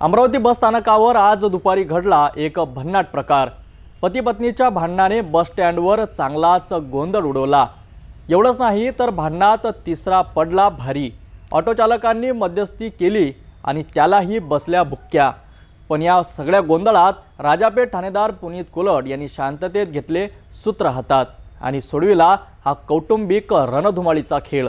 अमरावती बस स्थानकावर आज दुपारी घडला एक भन्नाट प्रकार. पतीपत्नीच्या भांडणाने बसस्टँडवर चांगलाच गोंधळ उडवला. एवढंच नाही तर भांडणात तिसरा पडला भारी. ऑटोचालकांनी मध्यस्थी केली आणि त्यालाही बसल्या भुक्क्या पण या सगळ्या गोंधळात राजापेठ ठाणेदार पुनीत कोलट यांनी शांततेत घेतले सूत्र हातात आणि सोडविला हा कौटुंबिक रणधुमाळीचा खेळ.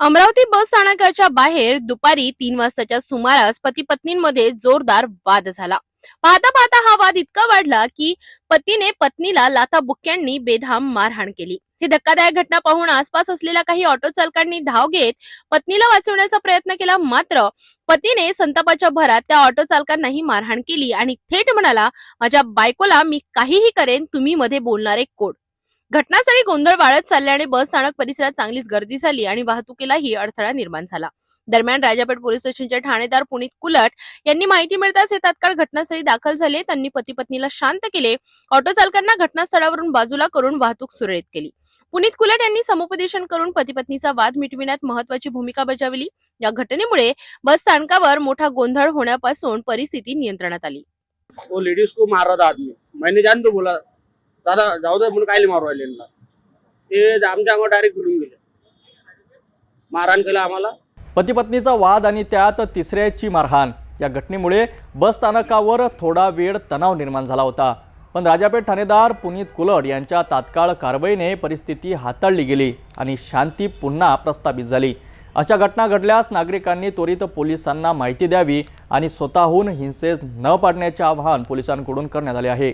अमरावती बस स्थानकाच्या बाहेर दुपारी तीन वाजताच्या सुमारास पती पत्नींमध्ये जोरदार वाद झाला. पाहता पाहता हा वाद इतका वाढला की पतीने पत्नीला लाथा बुक्क्यांनी बेधाम मारहाण केली. ही धक्कादायक घटना पाहून आसपास असलेल्या काही ऑटो चालकांनी धाव घेत पत्नीला वाचवण्याचा प्रयत्न केला. मात्र पतीने संतापाच्या भरात त्या ऑटो चालकांनाही मारहाण केली आणि थेट म्हणाला माझ्या बायकोला मी काहीही करेन तुम्ही मध्ये बोलणारे कोड घटनास्थळी गोंधळ वाढत चालल्याने बस स्थानक परिसरात चांगलीच गर्दी झाली आणि वाहतुकीलाही अडथळा निर्माण झाला. दरम्यान राजापेठ पोलीस स्टेशनचे ठाणेदार पुनीत कुलट यांनी माहिती मिळताच हे तात्काळ घटनास्थळी दाखल झाले. त्यांनी पती पत्नीला शांत केले. ऑटो चालकांना घटनास्थळावरून बाजूला करून वाहतूक सुरळीत केली. पुनीत कुलट यांनी समुपदेशन करून पती पत्नीचा वाद मिटविण्यात महत्वाची भूमिका बजावली. या घटनेमुळे बस स्थानकावर मोठा गोंधळ होण्यापासून परिस्थिती नियंत्रणात आली. वो लेडीज को मार रहा था आदमी. मैंने जान तो बोला दादा जाऊ दे म्हणून कायले मारू राहिले ते आमच्या अंगावर डायरेक्ट भिडून गेले. मारहाण केलं आम्हाला. पती पत्नीचा वाद आणि त्यात तिसऱ्याची मारहाण. या घटनेमुळे बस स्थानकावर थोडा वेळ तणाव निर्माण झाला होता. पण राजापेठ ठाणेदार पुनीत कुलट यांच्या तात्काळ कारवाईने परिस्थिती हाताळली गेली आणि शांती पुन्हा प्रस्थापित झाली. अशा घटना घडल्यास नागरिकांनी त्वरित पोलिसांना माहिती द्यावी आणि स्वतःहून हिंसेस न पाडण्याचे आवाहन पोलिसांकडून करण्यात आले आहे.